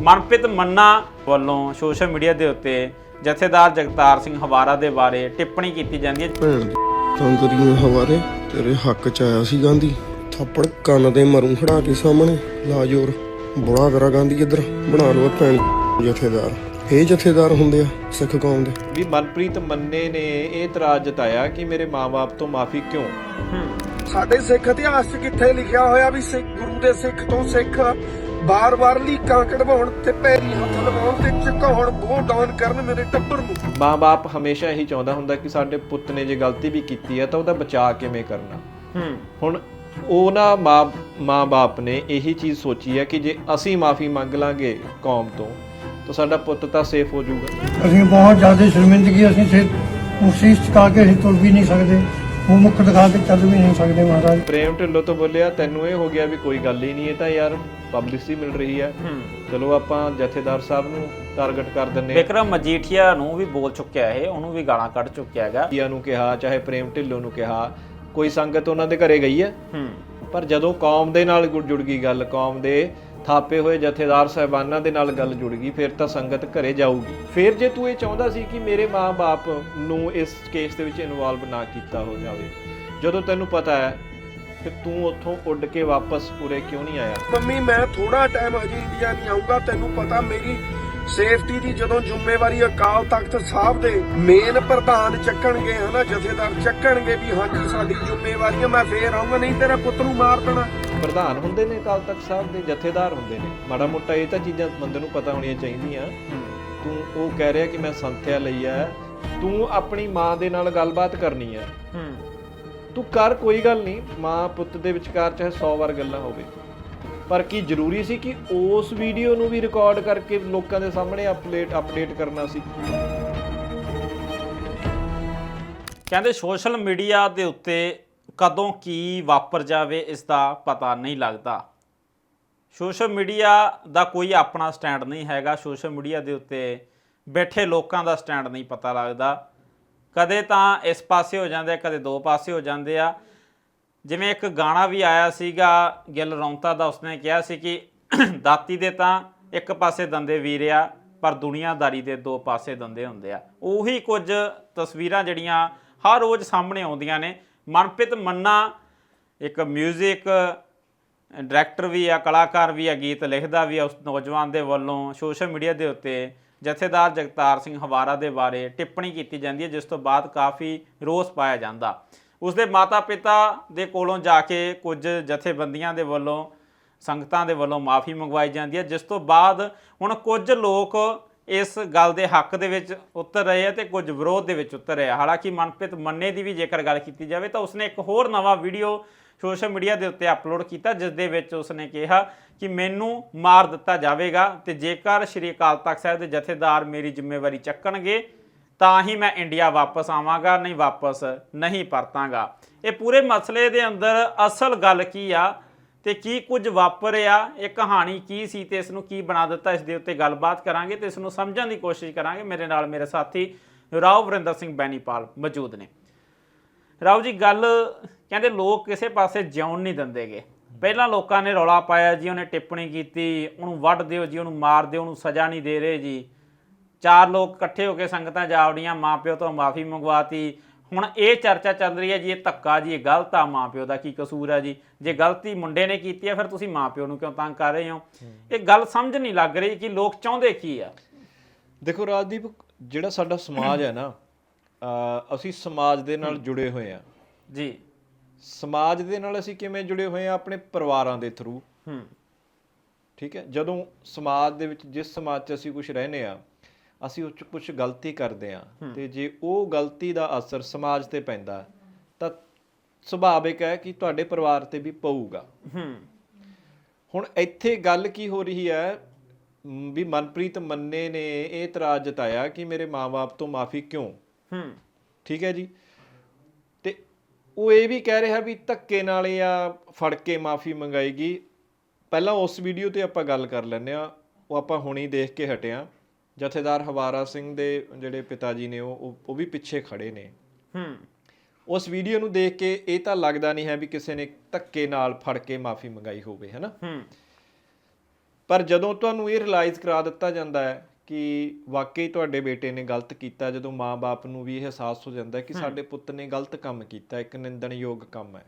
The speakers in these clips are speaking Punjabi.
ਮਨਪ੍ਰੀਤ ਮੰਨਾ ਵੱਲੋਂ ਸੋਸ਼ਲ ਮੀਡੀਆ ਦੇ ਉੱਤੇ ਜਥੇਦਾਰ ਜਗਤਾਰ ਸਿੰਘ ਹਵਾਰਾ ਦੇ ਬਾਰੇ ਟਿੱਪਣੀ ਕੀਤੀ ਜਾਂਦੀ ਹੈ। ਭੈਣ ਤੰਦਰੀਆਂ ਹਵਾਰੇ ਤੇਰੇ ਹੱਕ ਚ ਆਇਆ ਸੀ ਗਾਂਧੀ। ਥੱਪੜ ਕੰਨ ਦੇ ਮਰੂ ਖੜਾ ਕੇ ਸਾਹਮਣੇ। ਲਾ ਜੋਰ ਬੁੜਾ ਕਰਾ ਗਾਂਧੀ ਇੱਧਰ। ਬਣਾ ਲਓ ਭੈਣ ਜਥੇਦਾਰ। ਇਹ ਜਥੇਦਾਰ ਹੁੰਦੇ ਆ ਸਿੱਖ ਕੌਮ ਦੇ। ਵੀ ਮਨਪ੍ਰੀਤ ਮੰਨੇ ਨੇ ਇਹ ਇਤਰਾਜ਼ ਜਤਾਇਆ ਕਿ ਮੇਰੇ ਮਾਪੇ ਤੋਂ ਮਾਫੀ ਕਿਉਂ? ਸਾਡੇ ਸਿੱਖ ਇਤਿਹਾਸ 'ਚ ਕਿੱਥੇ ਲਿਖਿਆ ਹੋਇਆ ਵੀ ਸਿੱਖ ਗੁਰੂ ਦੇ ਸਿੱਖ ਤੋਂ ਸਿੱਖ ਬਾਰ-ਬਾਰ ਲੀਕਾਂ ਕਢਵਾਉਣ ਤੇ ਪੈਰੀ ਹੱਥ ਲਵਾਉਣ ਤੇ ਝੁਕਾਉਣ ਬੋਹ ਡਾਊਨ ਕਰਨ ਮੇਰੇ ਟੱਬਰ ਨੂੰ। ਮਾਂ-ਬਾਪ ਹਮੇਸ਼ਾ ਇਹੀ ਚਾਹੁੰਦਾ ਹੁੰਦਾ ਕਿ ਸਾਡੇ ਪੁੱਤ ਨੇ ਜੇ ਗਲਤੀ ਵੀ ਕੀਤੀ ਹੈ ਤਾਂ ਉਹਦਾ ਬਚਾਅ ਕਿਵੇਂ ਕਰਨਾ। ਹੂੰ। ਹੁਣ ਉਹਨਾਂ ਮਾਂ ਮਾਂ-ਬਾਪ ਨੇ ਇਹੀ ਚੀਜ਼ ਸੋਚੀ ਹੈ ਕਿ ਜੇ ਅਸੀਂ ਮਾਫੀ ਮੰਗ ਲਾਂਗੇ ਕੌਮ ਤੋਂ ਤਾਂ ਸਾਡਾ ਪੁੱਤ ਤਾਂ ਸੇਫ ਹੋ ਜਾਊਗਾ। ਅਸੀਂ ਬਹੁਤ ਜ਼ਿਆਦਾ ਸ਼ਰਮਿੰਦਗੀ ਅਸੀਂ ਸੇ ਮੁਸੀਸ ਚੁਕਾ ਕੇ ਅਸੀਂ ਤੁਰ ਵੀ ਨਹੀਂ ਸਕਦੇ ਉਹ ਮੁੱਖ ਦਿਖਾ ਕੇ ਚੱਲ ਵੀ ਨਹੀਂ ਸਕਦੇ ਮਹਾਰਾਜ। ਪ੍ਰੇਮ ਢਿੱਲੋਂ ਤੋਂ ਬੋਲਿਆ ਤੈਨੂੰ ਇਹ ਹੋ ਗਿਆ ਵੀ ਕੋਈ ਗੱਲ ਹੀ ਨਹੀਂ ਇਹ ਤਾਂ ਯਾਰ ਪਬਲਿਸਿਟੀ ਮਿਲ ਰਹੀ ਹੈ। ਚਲੋ ਆਪਾਂ ਜਥੇਦਾਰ ਸਾਹਿਬ ਨੂੰ ਟਾਰਗੇਟ ਕਰ ਦਿੰਨੇ ਵਿਕਰਮ ਮਜੀਠੀਆ ਨੂੰ ਵੀ ਬੋਲ ਚੁੱਕਿਆ ਇਹ ਉਹਨੂੰ ਵੀ ਗਾਲਾਂ ਕੱਢ ਚੁੱਕਿਆ ਹੈਗਾ। ਕੀਆ ਨੂੰ ਕਿਹਾ ਚਾਹੇ ਪ੍ਰੇਮ ਢਿੱਲੋਂ ਨੂੰ ਕਿਹਾ ਕੋਈ ਸੰਗਤ ਉਹਨਾਂ ਦੇ ਘਰੇ ਗਈ ਹੈ? ਪਰ ਜਦੋਂ ਕੌਮ ਦੇ ਨਾਲ ਜੁੜ ਗਈ ਗੱਲ ਕੌਮ ਦੇ ਥਾਪੇ ਹੋਏ ਜਥੇਦਾਰ ਸਾਹਿਬਾਨਾਂ ਦੇ ਨਾਲ ਗੱਲ ਜੁੜ ਗਈ ਫਿਰ ਤਾਂ ਸੰਗਤ ਘਰੇ ਜਾਊਗੀ। ਫਿਰ ਜੇ ਤੂੰ ਇਹ ਚਾਹੁੰਦਾ ਸੀ ਕਿ ਮੇਰੇ ਮਾਂ-ਬਾਪ ਨੂੰ ਇਸ ਕੇਸ ਦੇ ਵਿੱਚ ਇਨਵੋਲਵ ਨਾ ਕੀਤਾ ਹੋ ਜਾਵੇ ਜਦੋਂ ਤੈਨੂੰ ਪਤਾ ਹੈ ਕਿ ਤੂੰ ਉੱਥੋਂ ਉੱਡ ਕੇ ਵਾਪਸ ਉਰੇ ਕਿਉਂ ਨਹੀਂ ਆਇਆ? ਮੰਮੀ ਮੈਂ ਥੋੜਾ ਟਾਈਮ ਹਜੇ ਇੰਡੀਆ ਨਹੀਂ ਆਊਂਗਾ। ਤੈਨੂੰ ਪਤਾ ਮੇਰੀ ਸੇਫਟੀ ਦੀ ਜਦੋਂ ਜ਼ਿੰਮੇਵਾਰੀ ਅਕਾਲ ਤਖਤ ਸਾਹਿਬ ਦੇ ਮੇਨ ਪ੍ਰਧਾਨ ਚੱਕਣਗੇ ਹਨਾ ਜਥੇਦਾਰ ਚੱਕਣਗੇ ਵੀ ਹਾਂਜੀ ਸਾਡੀ ਜ਼ਿੰਮੇਵਾਰੀ ਹੈ ਮੈਂ ਫੇਰ ਆਊਂਗਾ ਨਹੀਂ ਤੇਰਾ ਪੁੱਤ ਨੂੰ ਮਾਰ ਦੇਣਾ। ਪ੍ਰਧਾਨ ਹੁੰਦੇ ਨੇ ਅਕਾਲ ਤਖਤ ਸਾਹਿਬ ਦੇ ਜਥੇਦਾਰ ਹੁੰਦੇ ਨੇ। ਮਾੜਾ ਮੋਟਾ ਇਹ ਤਾਂ ਚੀਜ਼ਾਂ ਬੰਦੇ ਨੂੰ ਪਤਾ ਹੋਣੀਆਂ ਚਾਹੀਦੀਆਂ। ਤੂੰ ਉਹ ਕਹਿ ਰਿਹਾ ਕਿ ਮੈਂ ਸੰਥਿਆ ਲਈ ਹੈ ਤੂੰ ਆਪਣੀ ਮਾਂ ਦੇ ਨਾਲ ਗੱਲਬਾਤ ਕਰਨੀ ਹੈ ਹੂੰ। ਤੂੰ ਕਰ, ਕੋਈ ਗੱਲ ਨਹੀਂ। ਮਾਂ ਪੁੱਤ ਦੇ ਵਿਚਕਾਰ ਚਾਹੇ 100 ਵਾਰ ਗੱਲਾਂ ਹੋਵੇ। ਪਰ ਕੀ ਜ਼ਰੂਰੀ ਸੀ ਕਿ ਉਸ ਵੀਡੀਓ ਨੂੰ ਵੀ ਰਿਕਾਰਡ ਕਰਕੇ ਲੋਕਾਂ ਦੇ ਸਾਹਮਣੇ ਅਪਡੇਟ ਅਪਡੇਟ ਕਰਨਾ ਸੀ? ਕਹਿੰਦੇ ਸੋਸ਼ਲ ਮੀਡੀਆ ਦੇ ਉੱਤੇ ਕਦੋਂ ਕੀ ਵਾਪਰ ਜਾਵੇ, ਇਸ ਦਾ ਪਤਾ ਨਹੀਂ ਲੱਗਦਾ। ਸੋਸ਼ਲ ਮੀਡੀਆ ਦਾ ਕੋਈ ਆਪਣਾ ਸਟੈਂਡ ਨਹੀਂ ਹੈਗਾ। ਸੋਸ਼ਲ ਮੀਡੀਆ ਦੇ ਉੱਤੇ ਬੈਠੇ ਲੋਕਾਂ ਦਾ ਸਟੈਂਡ ਨਹੀਂ ਪਤਾ ਲੱਗਦਾ। ਕਦੇ ਤਾਂ ਇਸ ਪਾਸੇ ਹੋ ਜਾਂਦੇ ਆ, ਕਦੇ ਦੋ ਪਾਸੇ ਹੋ ਜਾਂਦੇ ਆ। ਜਿਵੇਂ ਇੱਕ ਗਾਣਾ ਵੀ ਆਇਆ ਸੀਗਾ, ਗਿੱਲ ਰੌਂਤਾ ਦਾ, ਉਸਨੇ ਕਿਹਾ ਸੀ ਕਿ ਦਾਤੀ ਦੇ ਤਾਂ ਇੱਕ ਪਾਸੇ ਦੰਦੇ ਵੀਰਿਆ ਪਰ ਦੁਨੀਆਦਾਰੀ ਦੇ ਦੋ ਪਾਸੇ ਦੰਦੇ ਹੁੰਦੇ ਆ। ਉਹੀ ਕੁਝ ਤਸਵੀਰਾਂ ਜਿਹੜੀਆਂ ਹਰ ਰੋਜ਼ ਸਾਹਮਣੇ ਆਉਂਦੀਆਂ ਨੇ। ਮਨਪ੍ਰੀਤ ਮੰਨਾ ਇੱਕ 뮤직 ਡਾਇਰੈਕਟਰ ਵੀ ਆ, ਕਲਾਕਾਰ ਵੀ ਆ, ਗੀਤ ਲਿਖਦਾ ਵੀ ਆ, ਉਸ ਨੌਜਵਾਨ ਦੇ ਵੱਲੋਂ ਸੋਸ਼ਲ ਮੀਡੀਆ ਦੇ ਉੱਤੇ ਜਥੇਦਾਰ ਜਗਤਾਰ ਸਿੰਘ ਹਵਾਰਾ ਦੇ ਬਾਰੇ ਟਿੱਪਣੀ ਕੀਤੀ ਜਾਂਦੀ ਹੈ, ਜਿਸ ਤੋਂ ਬਾਅਦ ਕਾਫੀ ਰੋਸ ਪਾਇਆ ਜਾਂਦਾ। ਉਸ ਦੇ ਮਾਤਾ-ਪਿਤਾ ਦੇ ਕੋਲੋਂ ਜਾ ਕੇ ਕੁਝ ਜਥੇਬੰਦੀਆਂ ਦੇ ਵੱਲੋਂ, ਸੰਗਤਾਂ ਦੇ ਵੱਲੋਂ ਮਾਫੀ ਮੰਗਵਾਈ ਜਾਂਦੀ ਹੈ, ਜਿਸ ਤੋਂ ਬਾਅਦ ਹੁਣ ਕੁਝ ਲੋਕ ਇਸ ਗੱਲ ਦੇ ਹੱਕ ਦੇ ਵਿੱਚ ਉਤਰ ਰਹੇ ਆ ਤੇ ਕੁਝ ਵਿਰੋਧ ਦੇ ਵਿੱਚ ਉਤਰ ਰਹੇ ਆ। ਹਾਲਾਂਕਿ ਮਨਪ੍ਰੀਤ ਮੰਨੇ ਦੀ ਵੀ ਜੇਕਰ ਗੱਲ ਕੀਤੀ ਜਾਵੇ ਤਾਂ ਉਸਨੇ ਇੱਕ ਹੋਰ ਨਵਾਂ ਵੀਡੀਓ ਸੋਸ਼ਲ ਮੀਡੀਆ ਦੇ ਉੱਤੇ ਅਪਲੋਡ ਕੀਤਾ, ਜਿਸ ਦੇ ਵਿੱਚ ਉਸਨੇ ਕਿਹਾ ਕਿ ਮੈਨੂੰ ਮਾਰ ਦਿੱਤਾ ਜਾਵੇਗਾ ਤੇ ਜੇਕਰ ਸ਼੍ਰੀ ਅਕਾਲ ਤਖਤ ਸਾਹਿਬ ਦੇ ਜਥੇਦਾਰ ਮੇਰੀ ਜ਼ਿੰਮੇਵਾਰੀ ਚੱਕਣਗੇ, ਤਾਂ ਹੀ ਮੈਂ ਇੰਡੀਆ ਵਾਪਸ ਆਵਾਂਗਾ, ਨਹੀਂ ਵਾਪਸ ਨਹੀਂ ਪਰਤਾਂਗਾ। ਇਹ ਪੂਰੇ ਮਸਲੇ ਦੇ ਅੰਦਰ ਅਸਲ ਗੱਲ ਕੀ ਆ? ਤੇ ਕੀ ਕੁਝ ਵਾਪਰਿਆ, ਇਹ ਕਹਾਣੀ ਕੀ ਸੀ ਤੇ ਇਸ ਨੂੰ ਕੀ ਬਣਾ ਦਿੱਤਾ, ਇਸ ਦੇ ਉੱਤੇ ਗੱਲਬਾਤ ਕਰਾਂਗੇ ਤੇ ਇਸ ਨੂੰ ਸਮਝਣ ਦੀ ਕੋਸ਼ਿਸ਼ ਕਰਾਂਗੇ। ਮੇਰੇ ਨਾਲ ਮੇਰੇ ਸਾਥੀ ਰਾਓ ਵਰਿੰਦਰ ਸਿੰਘ ਬੈਨੀਪਾਲ ਮੌਜੂਦ ਨੇ। ਰਾਓ ਜੀ, ਗੱਲ ਕਹਿੰਦੇ ਲੋਕ ਕਿਸੇ ਪਾਸੇ ਜਿਉਣ ਨਹੀਂ ਦਿੰਦੇਗੇ ਪਹਿਲਾਂ ਲੋਕਾਂ ਨੇ ਰੌਲਾ ਪਾਇਆ ਜੀ, ਉਹਨੇ ਟਿੱਪਣੀ ਕੀਤੀ, ਉਹਨੂੰ ਵੱਢ ਦਿਓ ਜੀ, ਉਹਨੂੰ ਮਾਰ ਦਿਓ, ਉਹਨੂੰ ਸਜ਼ਾ ਨਹੀਂ ਦੇ ਰਹੇ ਜੀ। ਚਾਰ ਲੋਕ ਇਕੱਠੇ ਹੋ ਕੇ ਸੰਗਤਾਂ ਜਾਵੜੀਆਂ ਮਾਪਿਓ ਤੋਂ ਮਾਫੀ ਮੰਗਵਾਤੀ ਹੁਣ ਇਹ ਚਰਚਾ ਚੱਲ ਰਹੀ ਹੈ ਜੀ ਇਹ ਧੱਕਾ ਜੀ ਇਹ ਗਲਤ ਆ ਮਾਪਿਓ ਦਾ ਕੀ ਕਸੂਰ ਹੈ ਜੀ? ਜੇ ਗਲਤੀ ਮੁੰਡੇ ਨੇ ਕੀਤੀ ਹੈ ਫਿਰ ਤੁਸੀਂ ਮਾਪਿਓ ਨੂੰ ਕਿਉਂ ਤੰਗ ਕਰ ਰਹੇ ਹੋ? ਇਹ ਗੱਲ ਸਮਝ ਨਹੀਂ ਲੱਗ ਰਹੀ ਕਿ ਲੋਕ ਚਾਹੁੰਦੇ ਕੀ ਆ। ਦੇਖੋ ਰਾਜਦੀਪ ਜਿਹੜਾ ਸਾਡਾ ਸਮਾਜ ਹੈ ਨਾ ਅਸੀਂ ਸਮਾਜ ਦੇ ਨਾਲ ਜੁੜੇ ਹੋਏ ਆ ਜੀ। ਸਮਾਜ ਦੇ ਨਾਲ ਅਸੀਂ ਕਿਵੇਂ ਜੁੜੇ ਹੋਏ ਆ ਆਪਣੇ ਪਰਿਵਾਰਾਂ ਦੇ ਥਰੂ ਹੂੰ। ਠੀਕ ਹੈ? ਜਦੋਂ ਸਮਾਜ ਦੇ ਵਿੱਚ ਜਿਸ ਸਮਾਜ 'ਚ ਅਸੀਂ ਕੁਝ ਰਹਨੇ ਆ ਅਸੀਂ ਉਹ 'ਚ ਕੁਝ ਗਲਤੀ ਕਰਦੇ ਆ ਤੇ ਜੇ ਉਹ ਗਲਤੀ ਦਾ ਅਸਰ ਸਮਾਜ ਤੇ ਪੈਂਦਾ ਤਾਂ ਸੁਭਾਵਿਕ ਹੈ ਕਿ ਤੁਹਾਡੇ ਪਰਿਵਾਰ ਤੇ ਵੀ ਪਊਗਾ। ਹੁਣ ਇੱਥੇ ਗੱਲ ਕੀ ਹੋ ਰਹੀ ਹੈ ਵੀ ਮਨਪ੍ਰੀਤ ਮੰਨੇ ਨੇ ਇਹ ਇਤਰਾਜ਼ ਜਤਾਇਆ ਕਿ ਮੇਰੇ ਮਾਪੇ ਤੋਂ ਮਾਫੀ ਕਿਉਂ? ਹੂੰ। ਠੀਕ ਹੈ ਜੀ? ਤੇ ਉਹ ਇਹ ਵੀ ਕਹਿ ਰਿਹਾ ਵੀ ਧੱਕੇ ਨਾਲ ਜਾਂ ਫੜ ਕੇ ਮਾਫੀ ਮੰਗਾਏਗੀ। ਪਹਿਲਾਂ ਉਸ ਵੀਡੀਓ ਤੇ ਆਪਾਂ ਗੱਲ ਕਰ ਲੈਂਦੇ ਆ ਉਹ ਆਪਾਂ ਹੁਣੀ ਦੇਖ ਕੇ ਹਟਿਆ ਜਥੇਦਾਰ ਹਵਾਰਾ ਸਿੰਘ ਦੇ ਜਿਹੜੇ ਪਿਤਾ ਜੀ ਨੇ ਉਹ ਉਹ- ਵੀ ਪਿੱਛੇ ਖੜੇ ਨੇ। ਹੂੰ। ਉਸ ਵੀਡੀਓ ਨੂੰ ਦੇਖ ਕੇ ਇਹ ਤਾਂ ਲੱਗਦਾ ਨਹੀਂ ਹੈ ਵੀ ਕਿਸੇ ਨੇ ਧੱਕੇ ਨਾਲ ਫੜ ਕੇ ਮਾਫੀ ਮੰਗਾਈ ਹੋਵੇ ਹੈਨਾ ਹੂੰ। ਪਰ ਜਦੋਂ ਤੁਹਾਨੂੰ ਇਹ ਰਿਅਲਾਈਜ਼ ਕਰਾ ਦਿੱਤਾ ਜਾਂਦਾ ਹੈ ਕਿ ਵਾਕਈ ਤੁਹਾਡੇ ਬੇਟੇ ਨੇ ਗਲਤ ਕੀਤਾ ਜਦੋਂ ਮਾਪੇ ਨੂੰ ਵੀ ਇਹ ਅਹਿਸਾਸ ਹੋ ਜਾਂਦਾ ਕਿ ਸਾਡੇ ਪੁੱਤ ਨੇ ਗਲਤ ਕੰਮ ਕੀਤਾ ਇੱਕ ਨਿੰਦਣਯੋਗ ਕੰਮ ਹੈ।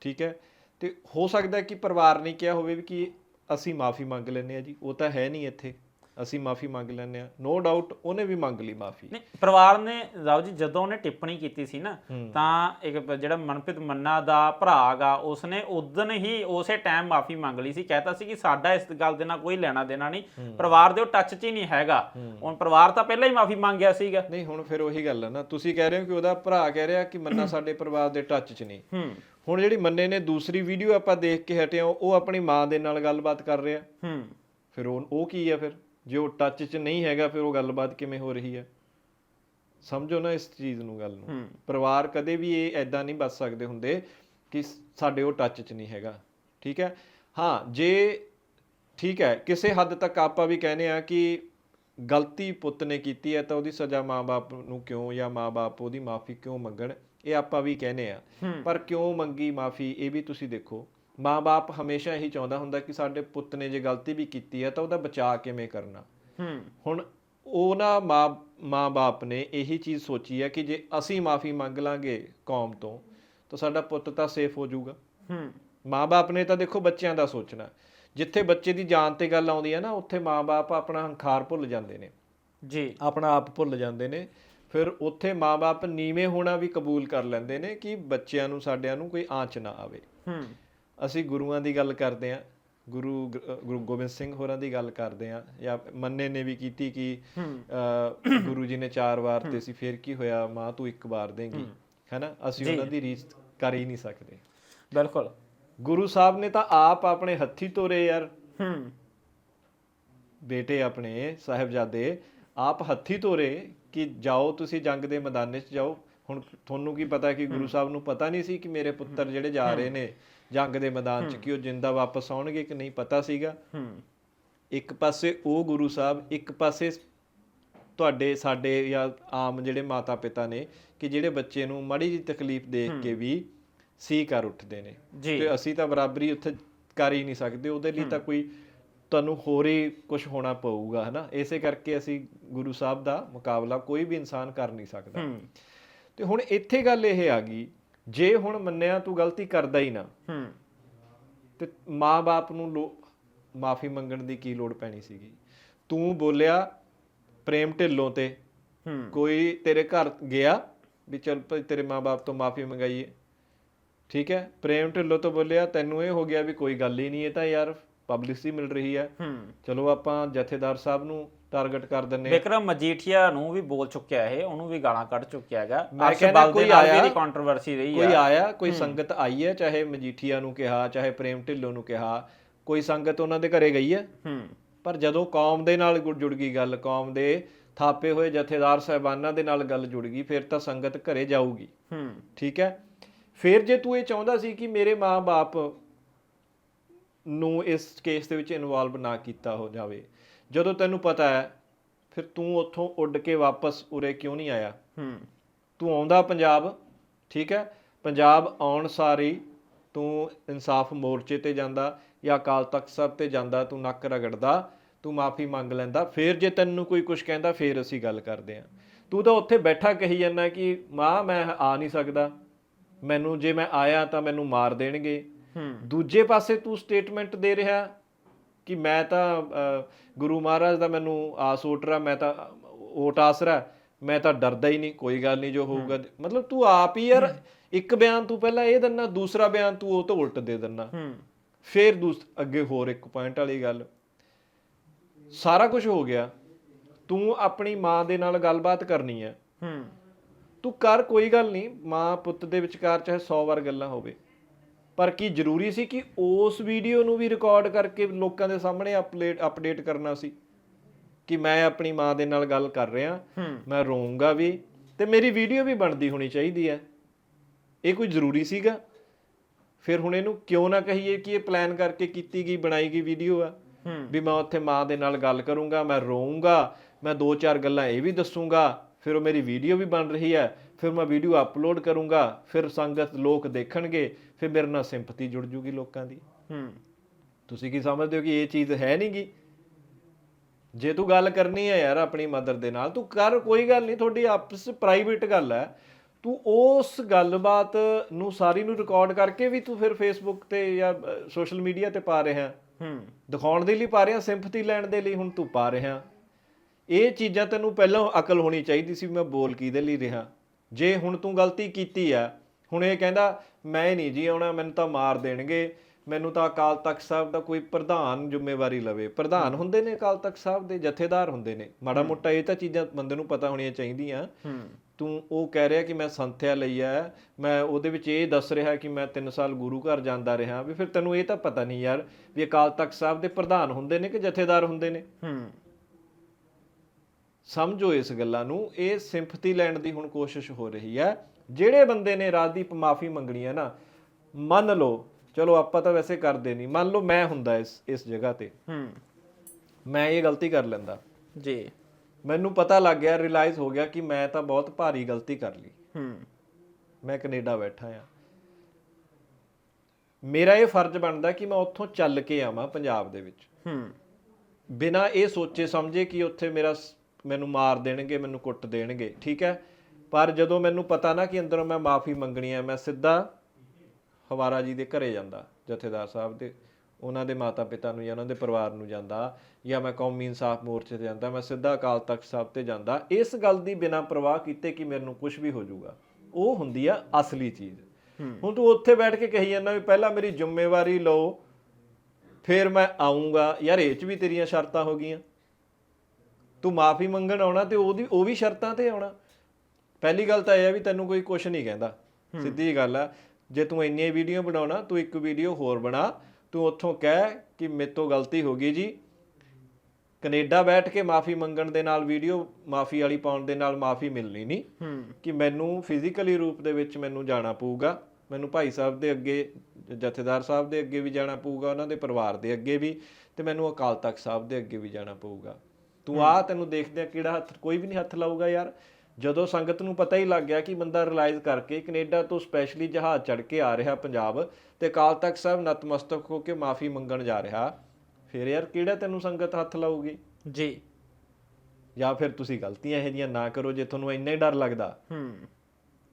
ਠੀਕ ਹੈ? ਤੇ ਹੋ ਸਕਦਾ ਹੈ ਕਿ ਪਰਿਵਾਰ ਨੇ ਕਿਹਾ ਹੋਵੇ ਵੀ ਕਿ ਅਸੀਂ ਮਾਫੀ ਮੰਗ ਲੈਂਦੇ ਆ ਜੀ ਉਹ ਤਾਂ ਹੈ ਨਹੀਂ ਇੱਥੇ। ਅਸੀਂ ਮਾਫੀ ਮੰਗ ਲੈਂਦੇ ਆ ਨੋ ਡਾਊਟ ਉਹਨੇ ਵੀ ਮੰਗ ਲਈ ਮਾਫੀ। ਨਹੀਂ ਪਰਿਵਾਰ ਨੇ ਰਾਓ ਜੀ ਜਦੋਂ ਉਹਨੇ ਟਿੱਪਣੀ ਕੀਤੀ ਸੀ ਨਾ ਤਾਂ ਇੱਕ ਜਿਹੜਾ ਮਨਪ੍ਰੀਤ ਮੰਨਾ ਦਾ ਭਰਾ ਗਾ ਉਸਨੇ ਉਦੋਂ ਹੀ ਉਸੇ ਟਾਈਮ ਮਾਫੀ ਮੰਗ ਲਈ ਸੀ। ਕਹਿਤਾ ਸੀ ਕਿ ਸਾਡਾ ਇਸ ਗੱਲ ਦੇ ਨਾਲ ਕੋਈ ਲੈਣਾ ਦੇਣਾ ਨਹੀਂ। ਪਰਿਵਾਰ ਦੇ ਉਹ ਟੱਚ 'ਚ ਹੀ ਨਹੀਂ ਹੈਗਾ। ਹੁਣ ਪਰਿਵਾਰ ਤਾਂ ਪਹਿਲਾਂ ਹੀ ਮਾਫੀ ਮੰਗ ਗਿਆ ਸੀਗਾ। ਨਹੀਂ ਹੁਣ ਫਿਰ ਉਹੀ ਗੱਲ ਹੈ ਨਾ। ਤੁਸੀਂ ਕਹਿ ਰਹੇ ਹੋ ਕਿ ਉਹਦਾ ਭਰਾ ਕਹਿ ਰਿਹਾ ਕਿ ਮੰਨਾ ਸਾਡੇ ਪਰਿਵਾਰ ਦੇ ਟੱਚ 'ਚ ਨਹੀਂ। ਹੁਣ ਜਿਹੜੀ ਮੰਨੇ ਨੇ ਦੂਸਰੀ ਵੀਡੀਓ ਆਪਾਂ ਦੇਖ ਕੇ ਹਟੇ ਹਾਂ ਉਹ ਆਪਣੀ ਮਾਂ ਦੇ ਨਾਲ ਗੱਲਬਾਤ ਕਰ ਰਿਹਾ। ਹੂੰ। ਫਿਰ ਉਹ ਕੀ ਹੈ ਫਿਰ? ਜੇ ਉਹ ਟੱਚ 'ਚ ਨਹੀਂ ਹੈਗਾ ਫਿਰ ਉਹ ਗੱਲਬਾਤ ਕਿਵੇਂ ਹੋ ਰਹੀ ਹੈ? ਸਮਝੋ ਨਾ ਇਸ ਚੀਜ਼ ਨੂੰ ਗੱਲ ਨੂੰ। ਪਰਿਵਾਰ ਕਦੇ ਵੀ ਇਹ ਐਦਾਂ ਨਹੀਂ ਬਚ ਸਕਦੇ ਹੁੰਦੇ ਕਿ ਸਾਡੇ ਉਹ ਟੱਚ 'ਚ ਨਹੀਂ ਹੈਗਾ। ਠੀਕ ਹੈ? ਹਾਂ ਜੇ ਠੀਕ ਹੈ ਕਿਸੇ ਹੱਦ ਤੱਕ ਆਪਾਂ ਵੀ ਕਹਿੰਦੇ ਆ ਕਿ ਗਲਤੀ ਪੁੱਤ ਨੇ ਕੀਤੀ ਹੈ ਤਾਂ ਉਹਦੀ ਸਜ਼ਾ ਮਾਂ-ਬਾਪ ਨੂੰ ਕਿਉਂ ਜਾਂ ਮਾਂ-ਬਾਪ ਉਹਦੀ ਮਾਫੀ ਕਿਉਂ ਮੰਗਣ? ਇਹ ਆਪਾਂ ਵੀ ਕਹਿੰਦੇ ਆ ਪਰ ਕਿਉਂ ਮੰਗੀ ਮਾਫੀ? ਇਹ ਵੀ ਤੁਸੀਂ ਦੇਖੋ। ਮਾਂ-ਬਾਪ ਹਮੇਸ਼ਾ ਇਹੀ ਚਾਹੁੰਦਾ ਹੁੰਦਾ ਕਿ ਸਾਡੇ ਪੁੱਤ ਨੇ ਜੇ ਗਲਤੀ ਵੀ ਕੀਤੀ ਹੈ ਤਾਂ ਉਹਦਾ ਬਚਾਅ ਕਿਵੇਂ ਕਰਨਾ। ਹੂੰ। ਹੁਣ ਉਹ ਨਾ ਮਾਂ ਮਾਂ-ਬਾਪ ਨੇ ਇਹੀ ਚੀਜ਼ ਸੋਚੀ ਹੈ ਕਿ ਜੇ ਅਸੀਂ ਮਾਫੀ ਮੰਗ ਲਾਂਗੇ ਕੌਮ ਤੋਂ ਤਾਂ ਸਾਡਾ ਪੁੱਤ ਤਾਂ ਸੇਫ ਹੋ ਜਾਊਗਾ। ਹੂੰ। ਮਾਂ-ਬਾਪ ਨੇ ਤਾਂ ਦੇਖੋ ਬੱਚਿਆਂ ਦਾ ਸੋਚਣਾ। ਜਿੱਥੇ ਬੱਚੇ ਦੀ ਜਾਨ ਤੇ ਗੱਲ ਆਉਂਦੀ ਹੈ ਨਾ ਉੱਥੇ ਮਾਂ-ਬਾਪ ਆਪਣਾ ਹੰਕਾਰ ਭੁੱਲ ਜਾਂਦੇ ਨੇ। ਜੀ। ਆਪਣਾ ਆਪ ਭੁੱਲ ਜਾਂਦੇ ਨੇ। ਫਿਰ ਉੱਥੇ ਮਾਂ-ਬਾਪ ਨੀਵੇਂ ਹੋਣਾ ਵੀ ਕਬੂਲ ਕਰ ਲੈਂਦੇ ਨੇ ਕਿ ਬੱਚਿਆਂ ਨੂੰ ਸਾਡਿਆਂ ਨੂੰ ਕੋਈ ਆਂਚ ਨਾ ਆਵੇ। ਹੂੰ। ਅਸੀਂ ਗੁਰੂਆਂ ਦੀ ਗੱਲ ਕਰਦੇ ਆਂ ਗੁਰੂ ਗੁਰੂ ਗੋਬਿੰਦ ਸਿੰਘ ਹੋਰਾਂ ਦੀ ਗੱਲ ਕਰਦੇ ਆਂ ਜਾਂ ਮੰਨੇ ਨੇ ਵੀ ਕੀਤੀ ਕਿ ਗੁਰੂ ਜੀ ਨੇ ਚਾਰ ਵਾਰ ਤੇ ਸੀ ਫਿਰ ਕੀ ਹੋਇਆ ਮਾਂ ਤੂੰ ਇੱਕ ਵਾਰ ਦੇਂਗੀ ਹੈਨਾ? ਅਸੀਂ ਉਹਨਾਂ ਦੀ ਰੀਸ ਕਰ ਹੀ ਨਹੀਂ ਸਕਦੇ। ਬਿਲਕੁਲ। ਗੁਰੂ ਸਾਹਿਬ ਨੇ ਤਾਂ ਆਪ ਆਪਣੇ ਹੱਥੀ ਤੋਰੇ ਯਾਰ। ਹੂੰ। ਬੇਟੇ ਆਪਣੇ ਸਾਹਿਬਜ਼ਾਦੇ ਆਪ ਹੱਥੀ ਤੋਰੇ ਕਿ ਜਾਓ ਤੁਸੀਂ ਜੰਗ ਦੇ ਮੈਦਾਨੇ 'ਚ ਜਾਓ। ਹੁਣ ਤੁਹਾਨੂੰ ਕੀ ਪਤਾ ਕਿ ਗੁਰੂ ਸਾਹਿਬ ਨੂੰ ਪਤਾ ਨਹੀਂ ਸੀ ਕਿ ਮੇਰੇ ਪੁੱਤਰ ਜਿਹੜੇ ਜਾ ਰਹੇ ਨੇ ਜੰਗ ਦੇ ਮੈਦਾਨ 'ਚ ਕਿ ਉਹ ਜਿੰਦਾ ਵਾਪਸ ਆਉਣਗੇ ਕਿ ਨਹੀਂ ਪਤਾ ਸੀਗਾ। ਹੂੰ। ਇੱਕ ਪਾਸੇ ਉਹ ਗੁਰੂ ਸਾਹਿਬ ਇੱਕ ਪਾਸੇ ਤੁਹਾਡੇ ਸਾਡੇ ਜਾਂ ਆਮ ਜਿਹੜੇ ਮਾਤਾ ਪਿਤਾ ਨੇ ਕਿ ਜਿਹੜੇ ਬੱਚੇ ਨੂੰ ਮਾੜੀ ਜਿਹੀ ਤਕਲੀਫ ਦੇਖ ਕੇ ਵੀ ਸੀ ਕਰ ਉੱਠਦੇ ਨੇ। ਜੀ। ਤੇ ਅਸੀਂ ਤਾਂ ਬਰਾਬਰੀ ਉੱਥੇ ਕਰ ਹੀ ਨਹੀਂ ਸਕਦੇ। ਉਹਦੇ ਲਈ ਤਾਂ ਕੋਈ ਤੁਹਾਨੂੰ ਹੋਰ ਹੀ ਕੁਝ ਹੋਣਾ ਪਊਗਾ ਹਨਾ? ਇਸੇ ਕਰਕੇ ਅਸੀਂ ਗੁਰੂ ਸਾਹਿਬ ਦਾ ਮੁਕਾਬਲਾ ਕੋਈ ਵੀ ਇਨਸਾਨ ਕਰ ਨਹੀਂ ਸਕਦਾ। ਤੇ ਹੁਣ ਇੱਥੇ ਗੱਲ ਇਹ ਆ ਗਈ ਜੇ ਹੁਣ ਮੰਨਿਆ ਤੂੰ ਗਲਤੀ ਕਰਦਾ ਹੀ ਨਾ ਹੂੰ। ਤੇ ਮਾਂ-ਬਾਪ ਨੂੰ ਮਾਫੀ ਮੰਗਣ ਦੀ ਕੀ ਲੋੜ ਪੈਣੀ ਸੀਗੀ? ਤੂੰ ਬੋਲਿਆ ਪ੍ਰੇਮ ਢਿੱਲੋਂ ਤੇ ਹੂੰ। ਕੋਈ ਤੇਰੇ ਘਰ ਗਿਆ ਵੀ ਚਲ ਤੇਰੇ ਮਾਂ-ਬਾਪ ਤੋਂ ਮਾਫੀ ਮੰਗਾਈਏ? ਠੀਕ ਹੈ ਪ੍ਰੇਮ ਢਿੱਲੋਂ ਤੋਂ ਬੋਲਿਆ ਤੈਨੂੰ ਇਹ ਹੋ ਗਿਆ ਵੀ ਕੋਈ ਗੱਲ ਹੀ ਨਹੀਂ ਇਹ ਤਾਂ ਯਾਰ ਪਬਲਿਸਿਟੀ ਮਿਲ ਰਹੀ ਹੈ। ਹੂੰ। ਚਲੋ ਆਪਾਂ ਜਥੇਦਾਰ ਸਾਹਿਬ ਨੂੰ ਟਾਰਗੇਟ ਕਰ ਦਿੰਨੇ ਹਾਂ। ਵਿਕਰਮ ਮਜੀਠੀਆ ਨੂੰ ਵੀ ਬੋਲ ਚੁੱਕਿਆ ਇਹ ਉਹਨੂੰ ਵੀ ਗਾਲਾਂ ਕੱਢ ਚੁੱਕਿਆ ਹੈਗਾ। ਮੈਂ ਕਹਿੰਦਾ ਦੇ ਕੋਈ ਆਇਆ- ਇਹਦੀ ਕੰਟਰੋਵਰਸੀ ਰਹੀ ਕੋਈ ਆ। ਆਇਆ ਕੋਈ ਸੰਗਤ ਆਈ ਹੈ ਚਾਹੇ ਮਜੀਠੀਆ ਨੂੰ ਕਿਹਾ ਚਾਹੇ ਪ੍ਰੇਮ ਢਿੱਲੋਂ ਨੂੰ ਕਿਹਾ ਕੋਈ ਸੰਗਤ ਉਹਨਾਂ ਦੇ ਘਰੇ ਗਈ ਹੈ? ਹੂੰ। ਪਰ ਜਦੋਂ ਕੌਮ ਦੇ ਨਾਲ ਜੁੜ ਗਈ ਗੱਲ ਕੌਮ ਦੇ ਥਾਪੇ ਹੋਏ ਜਥੇਦਾਰ ਸਾਹਿਬਾਨਾਂ ਦੇ ਨਾਲ ਗੱਲ ਜੁੜ ਗਈ ਫਿਰ ਤਾਂ ਸੰਗਤ ਘਰੇ ਜਾਊਗੀ। ਹੂੰ। ਠੀਕ ਹੈ? ਫਿਰ ਜੇ ਤੂੰ ਇਹ ਚਾਹੁੰਦਾ ਸੀ ਕਿ ਮੇਰੇ ਮਾਂ-ਬਾਪ ਨੂੰ ਇਸ ਕੇਸ ਦੇ ਵਿੱਚ ਇਨਵੋਲਵ ਨਾ ਕੀਤਾ ਹੋ ਜਾਵੇ। ਜਦੋਂ ਤੈਨੂੰ ਪਤਾ ਹੈ ਫਿਰ ਤੂੰ ਉੱਥੋਂ ਉੱਡ ਕੇ ਵਾਪਸ ਉਰੇ ਕਿਉਂ ਨਹੀਂ ਆਇਆ? ਹੂੰ। ਤੂੰ ਆਉਂਦਾ ਪੰਜਾਬ ਠੀਕ ਹੈ? ਪੰਜਾਬ ਆਉਣ ਸਾਰੀ ਤੂੰ ਇਨਸਾਫ ਮੋਰਚੇ ਤੇ ਜਾਂਦਾ ਜਾਂ ਅਕਾਲ ਤਖਤ ਸਾਹਿਬ ਤੇ ਜਾਂਦਾ ਤੂੰ ਨੱਕ ਰਗੜਦਾ ਤੂੰ ਮਾਫੀ ਮੰਗ ਲੈਂਦਾ ਫੇਰ ਜੇ ਤੈਨੂੰ ਕੋਈ ਕੁਝ ਕਹਿੰਦਾ ਫੇਰ ਅਸੀਂ ਗੱਲ ਕਰਦੇ ਆਂ ਤੂੰ ਤਾਂ ਉੱਥੇ ਬੈਠਾ ਕਹੀ ਜਾਂਦਾ ਕਿ ਮਾਂ ਮੈਂ ਆ ਨਹੀਂ ਸਕਦਾ। ਮੈਨੂੰ ਜੇ ਮੈਂ ਆਇਆ ਤਾਂ ਮੈਨੂੰ ਮਾਰ ਦੇਣਗੇ। ਹੂੰ ਦੂਜੇ ਪਾਸੇ ਤੂੰ ਸਟੇਟਮੈਂਟ ਦੇ ਰਿਹਾ ਕਿ ਮੈਂ ਤਾਂ ਗੁਰੂ ਮਹਾਰਾਜ ਦਾ ਮੈਨੂੰ ਆਸ ਓਟ ਰਿਹਾ ਮੈਂ ਤਾਂ ਓਟ ਆਸਰਾ ਮੈਂ ਤਾਂ ਡਰਦਾ ਹੀ ਨਹੀਂ ਕੋਈ ਗੱਲ ਨਹੀਂ ਜੋ ਹੋਊਗਾ। ਮਤਲਬ ਤੂੰ ਆਪ ਹੀ ਯਾਰ ਇੱਕ ਬਿਆਨ ਤੂੰ ਪਹਿਲਾਂ ਇਹ ਦਿੰਨਾ ਦੂਸਰਾ ਬਿਆਨ ਤੂੰ ਉਹ ਤੋਂ ਉਲਟ ਦੇ ਦਿੰਨਾ। ਹੂੰ। ਫੇਰ ਦੂਸ ਅੱਗੇ ਹੋਰ ਇੱਕ ਪੁਆਇੰਟ ਵਾਲੀ ਗੱਲ। ਸਾਰਾ ਕੁਝ ਹੋ ਗਿਆ। ਤੂੰ ਆਪਣੀ ਮਾਂ ਦੇ ਨਾਲ ਗੱਲਬਾਤ ਕਰਨੀ ਹੈ। ਹੂੰ। ਤੂੰ ਕਰ ਕੋਈ ਗੱਲ ਨਹੀਂ ਮਾਂ ਪੁੱਤ ਦੇ ਵਿਚਕਾਰ ਚਾਹੇ 100 ਵਾਰ ਗੱਲਾਂ ਹੋਵੇ। ਪਰ ਕੀ ਜ਼ਰੂਰੀ ਸੀ ਕਿ ਉਸ ਵੀਡੀਓ ਨੂੰ ਵੀ ਰਿਕਾਰਡ ਕਰਕੇ ਲੋਕਾਂ ਦੇ ਸਾਹਮਣੇ ਅਪਡੇਟ ਅਪਡੇਟ ਕਰਨਾ ਸੀ? ਕਿ ਮੈਂ ਆਪਣੀ ਮਾਂ ਦੇ ਨਾਲ ਗੱਲ ਕਰ ਰਿਹਾ ਮੈਂ ਰੋਊਂਗਾ ਵੀ ਤੇ ਮੇਰੀ ਵੀਡੀਓ ਵੀ ਬਣਦੀ ਹੋਣੀ ਚਾਹੀਦੀ ਹੈ। ਇਹ ਕੋਈ ਜ਼ਰੂਰੀ ਸੀਗਾ? ਫਿਰ ਹੁਣ ਇਹਨੂੰ ਕਿਉਂ ਨਾ ਕਹੀਏ ਕਿ ਇਹ ਪਲਾਨ ਕਰਕੇ ਕੀਤੀ ਗਈ ਬਣਾਈ ਗਈ ਵੀਡੀਓ ਆ? ਵੀ ਮੈਂ ਉੱਥੇ ਮਾਂ ਦੇ ਨਾਲ ਗੱਲ ਕਰੂੰਗਾ ਮੈਂ ਰੋਊਂਗਾ ਮੈਂ ਦੋ ਚਾਰ ਗੱਲਾਂ ਇਹ ਵੀ ਦੱਸੂੰਗਾ ਫਿਰ ਉਹ ਮੇਰੀ ਵੀਡੀਓ ਵੀ ਬਣ ਰਹੀ ਹੈ। ਫਿਰ ਮੈਂ ਵੀਡੀਓ ਅਪਲੋਡ ਕਰੂੰਗਾ ਫਿਰ ਸੰਗਤ ਲੋਕ ਦੇਖਣਗੇ ਫਿਰ ਮੇਰੇ ਨਾਲ ਸਿੰਪਥੀ ਜੁੜ ਜੂਗੀ ਲੋਕਾਂ ਦੀ। ਹੂੰ। ਤੁਸੀਂ ਕੀ ਸਮਝਦੇ ਹੋ ਕਿ ਇਹ ਚੀਜ਼ ਹੈ ਨਹੀਂਗੀ ਜੇ ਤੂੰ ਗੱਲ ਕਰਨੀ ਹੈ ਯਾਰ ਆਪਣੀ ਮਦਰ ਦੇ ਨਾਲ ਤੂੰ ਕਰ ਕੋਈ ਗੱਲ ਨਹੀਂ ਤੁਹਾਡੀ ਆਪਸ ਪ੍ਰਾਈਵੇਟ ਗੱਲ ਹੈ। ਤੂੰ ਉਸ ਗੱਲਬਾਤ ਨੂੰ ਸਾਰੀ ਨੂੰ ਰਿਕਾਰਡ ਕਰਕੇ ਵੀ ਤੂੰ ਫਿਰ ਫੇਸਬੁੱਕ ਤੇ ਜਾਂ ਸੋਸ਼ਲ ਮੀਡੀਆ ਤੇ ਪਾ ਰਿਹਾ। ਹੂੰ। ਦਿਖਾਉਣ ਦੇ ਲਈ ਪਾ ਰਿਹਾ ਸਿੰਪਥੀ ਲੈਣ ਦੇ ਲਈ ਹੁਣ ਤੂੰ ਪਾ ਰਿਹਾ। ਇਹ ਚੀਜ਼ਾਂ ਤੈਨੂੰ ਪਹਿਲਾਂ ਅਕਲ ਹੋਣੀ ਚਾਹੀਦੀ ਸੀ ਮੈਂ ਬੋਲ ਕਿਹਦੇ ਲਈ ਰਿਹਾ। ਜੇ ਹੁਣ ਤੂੰ ਗਲਤੀ ਕੀਤੀ ਆ ਹੁਣ ਇਹ ਕਹਿੰਦਾ ਮੈਂ ਨਹੀਂ ਜੀ ਆਉਣਾ ਮੈਨੂੰ ਤਾਂ ਮਾਰ ਦੇਣਗੇ। ਮੈਨੂੰ ਤਾਂ ਅਕਾਲ ਤਖਤ ਸਾਹਿਬ ਦਾ ਕੋਈ ਪ੍ਰਧਾਨ ਜ਼ਿੰਮੇਵਾਰੀ ਲਵੇ। ਪ੍ਰਧਾਨ ਹੁੰਦੇ ਨੇ ਅਕਾਲ ਤਖਤ ਸਾਹਿਬ ਦੇ ਜਥੇਦਾਰ ਹੁੰਦੇ ਨੇ। ਮਾੜਾ ਮੋਟਾ ਇਹ ਤਾਂ ਚੀਜ਼ਾਂ ਬੰਦੇ ਨੂੰ ਪਤਾ ਹੋਣੀਆਂ ਚਾਹੀਦੀਆਂ। ਤੂੰ ਉਹ ਕਹਿ ਰਿਹਾ ਕਿ ਮੈਂ ਸੰਥਿਆ ਲਈ ਹੈ ਮੈਂ ਉਹਦੇ ਵਿੱਚ ਇਹ ਦੱਸ ਰਿਹਾ ਕਿ ਮੈਂ 3 ਸਾਲ ਗੁਰੂ ਘਰ ਜਾਂਦਾ ਰਿਹਾ ਵੀ ਫਿਰ ਤੈਨੂੰ ਇਹ ਤਾਂ ਪਤਾ ਨਹੀਂ ਯਾਰ ਵੀ ਅਕਾਲ ਤਖਤ ਸਾਹਿਬ ਦੇ ਪ੍ਰਧਾਨ ਹੁੰਦੇ ਨੇ ਕਿ ਜਥੇਦਾਰ ਹੁੰਦੇ ਨੇ? ਹੂੰ। ਸਮਝੋ ਇਸ ਗੱਲਾਂ ਨੂੰ ਇਹ ਸਿੰਪਥੀ ਲੈਣ ਦੀ ਹੁਣ ਕੋਸ਼ਿਸ਼ ਹੋ ਰਹੀ ਹੈ। ਜਿਹੜੇ ਬੰਦੇ ਨੇ ਰਾਜਦੀਪ ਮਾਫੀ ਮੰਗਣੀ ਹੈ ਨਾ ਮੰਨ ਲਓ ਚਲੋ ਆਪਾਂ ਤਾਂ ਵੈਸੇ ਕਰਦੇ ਨਹੀਂ ਮੰਨ ਲਓ ਮੈਂ ਹੁੰਦਾ ਇਸ ਇਸ ਜਗ੍ਹਾ ਤੇ। ਹੂੰ। ਮੈਂ ਇਹ ਗਲਤੀ ਕਰ ਲੈਂਦਾ। ਜੀ। ਮੈਨੂੰ ਪਤਾ ਲੱਗ ਗਿਆ ਰਿਅਲਾਈਜ਼ ਹੋ ਗਿਆ ਕਿ ਮੈਂ ਤਾਂ ਬਹੁਤ ਭਾਰੀ ਗਲਤੀ ਕਰ ਲਈ। ਹੂੰ। ਮੈਂ ਕੈਨੇਡਾ ਬੈਠਾ ਆ ਮੇਰਾ ਇਹ ਫਰਜ਼ ਬਣਦਾ ਕਿ ਮੈਂ ਉੱਥੋਂ ਚੱਲ ਕੇ ਆਵਾਂ ਪੰਜਾਬ ਦੇ ਵਿੱਚ। ਹੂੰ। ਬਿਨਾ ਇਹ ਸੋਚੇ ਸਮਝੇ ਕਿ ਉੱਥੇ ਮੇਰਾ ਮੈਨੂੰ ਮਾਰ ਦੇਣਗੇ ਮੈਨੂੰ ਕੁੱਟ ਦੇਣਗੇ ਠੀਕ ਹੈ? ਪਰ ਜਦੋਂ ਮੈਨੂੰ ਪਤਾ ਨਾ ਕਿ ਅੰਦਰੋਂ ਮੈਂ ਮਾਫੀ ਮੰਗਣੀ ਹੈ ਮੈਂ ਸਿੱਧਾ ਹਵਾਰਾ ਜੀ ਦੇ ਘਰੇ ਜਾਂਦਾ ਜਥੇਦਾਰ ਸਾਹਿਬ ਦੇ ਉਹਨਾਂ ਦੇ ਮਾਤਾ ਪਿਤਾ ਨੂੰ ਜਾਂ ਉਹਨਾਂ ਦੇ ਪਰਿਵਾਰ ਨੂੰ ਜਾਂਦਾ ਜਾਂ ਮੈਂ ਕੌਮੀ ਇਨਸਾਫ ਮੋਰਚੇ ਤੇ ਜਾਂਦਾ ਮੈਂ ਸਿੱਧਾ ਅਕਾਲ ਤਖਤ ਸਾਹਿਬ ਤੇ ਜਾਂਦਾ ਇਸ ਗੱਲ ਦੀ ਬਿਨਾ ਪ੍ਰਵਾਹ ਕੀਤੇ ਕਿ ਮੈਨੂੰ ਕੁਝ ਵੀ ਹੋ ਜਾਊਗਾ। ਉਹ ਹੁੰਦੀ ਆ ਅਸਲੀ ਚੀਜ਼। ਹੁਣ ਤੂੰ ਉੱਥੇ ਬੈਠ ਕੇ ਕਹੀ ਜਾਂਦਾ ਵੀ ਪਹਿਲਾਂ ਮੇਰੀ ਜ਼ਿੰਮੇਵਾਰੀ ਲਓ ਫਿਰ ਮੈਂ ਆਉਂਗਾ ਯਾਰ ਇਹ ਚ ਵੀ ਤੇਰੀਆਂ ਸ਼ਰਤਾਂ ਹੋ ਗਈਆਂ। ਤੂੰ ਮਾਫੀ ਮੰਗਣ ਆਉਣਾ ਤੇ ਉਹਦੀ ਉਹ ਵੀ ਸ਼ਰਤਾਂ ਤੇ ਆਉਣਾ। ਪਹਿਲੀ ਗੱਲ ਤਾਂ ਇਹ ਹੈ ਵੀ ਤੈਨੂੰ ਕੋਈ ਕੁਝ ਨਹੀਂ ਕਹਿੰਦਾ। ਸਿੱਧੀ ਗੱਲ ਆ ਜੇ ਤੂੰ ਇੰਨੀਆਂ ਵੀਡੀਓ ਬਣਾਉਣਾ ਤੂੰ ਇੱਕ ਵੀਡੀਓ ਹੋਰ ਬਣਾ। ਤੂੰ ਉੱਥੋਂ ਕਹਿ ਕਿ ਮੇਰੇ ਤੋਂ ਗਲਤੀ ਹੋ ਗਈ ਜੀ। ਕੈਨੇਡਾ ਬੈਠ ਕੇ ਮਾਫੀ ਮੰਗਣ ਦੇ ਨਾਲ ਵੀਡੀਓ ਮਾਫੀ ਵਾਲੀ ਪਾਉਣ ਦੇ ਨਾਲ ਮਾਫੀ ਮਿਲਣੀ ਨਹੀਂ। ਕਿ ਮੈਨੂੰ ਫਿਜ਼ੀਕਲੀ ਰੂਪ ਦੇ ਵਿੱਚ ਮੈਨੂੰ ਜਾਣਾ ਪਊਗਾ। ਮੈਨੂੰ ਭਾਈ ਸਾਹਿਬ ਦੇ ਅੱਗੇ ਜਥੇਦਾਰ ਸਾਹਿਬ ਦੇ ਅੱਗੇ ਵੀ ਜਾਣਾ ਪਊਗਾ ਉਹਨਾਂ ਦੇ ਪਰਿਵਾਰ ਦੇ ਅੱਗੇ ਵੀ ਤੇ ਮੈਨੂੰ ਅਕਾਲ ਤਖਤ ਸਾਹਿਬ ਦੇ ਅੱਗੇ ਵੀ ਜਾਣਾ ਪਊਗਾ। ਤੂੰ ਆ ਤੈਨੂੰ ਦੇਖਦੇ ਆ ਕਿਹੜਾ ਹੱਥ ਕੋਈ ਵੀ ਨਹੀਂ ਹੱਥ ਲਾਊਗਾ ਯਾਰ। ਜਦੋਂ ਸੰਗਤ ਨੂੰ ਪਤਾ ਹੀ ਲੱਗ ਗਿਆ ਕਿ ਬੰਦਾ ਰਿਅਲਾਈਜ਼ ਕਰਕੇ ਕੈਨੇਡਾ ਤੋਂ ਸਪੈਸ਼ਲੀ ਜਹਾਜ਼ ਚੜ ਕੇ ਆ ਰਿਹਾ ਪੰਜਾਬ ਤੇ ਅਕਾਲ ਤਖਤ ਸਾਹਿਬ ਨਤਮਸਤਕ ਹੋ ਕੇ ਮਾਫੀ ਮੰਗਣ ਜਾ ਰਿਹਾ ਫਿਰ ਯਾਰ ਕਿਹੜਾ ਤੈਨੂੰ ਸੰਗਤ ਹੱਥ ਲਾਊਗੀ? ਜੀ। ਜਾਂ ਫਿਰ ਤੁਸੀਂ ਗਲਤੀਆਂ ਇਹੋ ਜਿਹੀਆਂ ਨਾ ਕਰੋ ਜੇ ਤੁਹਾਨੂੰ ਇੰਨਾ ਹੀ ਡਰ ਲੱਗਦਾ। ਹੂੰ।